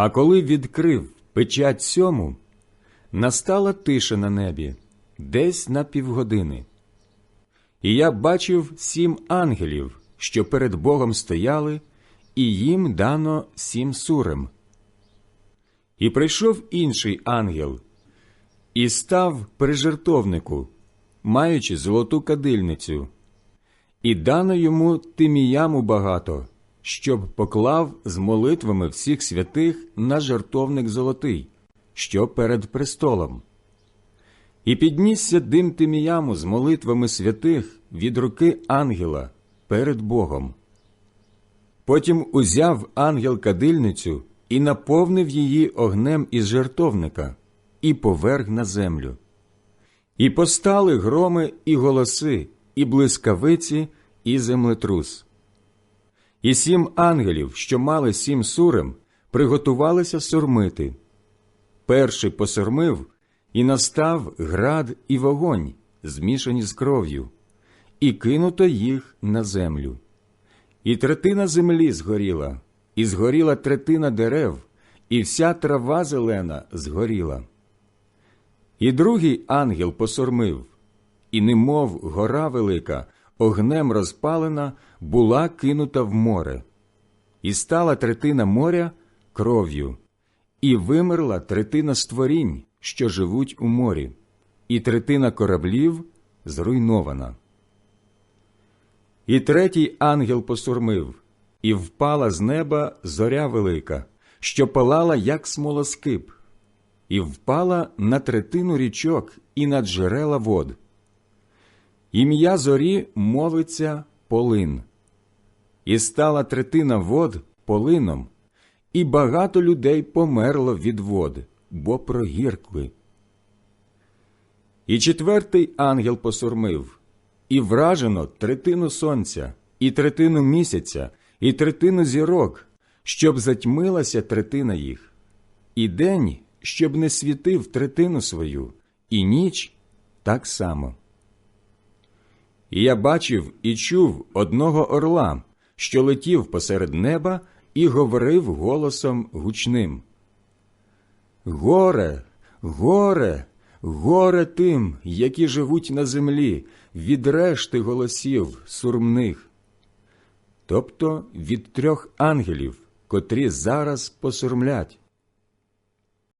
А коли відкрив печать сьому, настала тиша на небі десь на півгодини. І я бачив сім ангелів, що перед Богом стояли, і їм дано сім сурем. І прийшов інший ангел, і став при жертовнику, маючи золоту кадильницю, і дано йому тиміяму багато, щоб поклав з молитвами всіх святих на жертовник золотий, що перед престолом. І піднісся дим тиміяму з молитвами святих від руки ангела перед Богом. Потім узяв ангел кадильницю і наповнив її огнем із жертовника, і поверг на землю. І постали громи і голоси, і блискавиці, і землетрус. І сім ангелів, що мали сім сурем, приготувалися сурмити. Перший посурмив, і настав град і вогонь, змішані з кров'ю, і кинуто їх на землю. І третина землі згоріла, і згоріла третина дерев, і вся трава зелена згоріла. І другий ангел посурмив, і немов гора велика, огнем розпалена, була кинута в море, і стала третина моря кров'ю, і вимерла третина створінь, що живуть у морі, і третина кораблів зруйнована. І третій ангел посурмив, і впала з неба зоря велика, що палала, як смолоскип, і впала на третину річок і на джерела вод. Ім'я зорі мовиться полин, і стала третина вод полином, і багато людей померло від вод, бо прогіркли. І четвертий ангел посурмив, і вражено третину сонця, і третину місяця, і третину зірок, щоб затьмилася третина їх, і день, щоб не світив третину свою, і ніч так само. І я бачив і чув одного орла, що летів посеред неба і говорив голосом гучним. Горе, горе, горе тим, які живуть на землі, від решти голосів сурмних, тобто від трьох ангелів, котрі зараз посурмлять.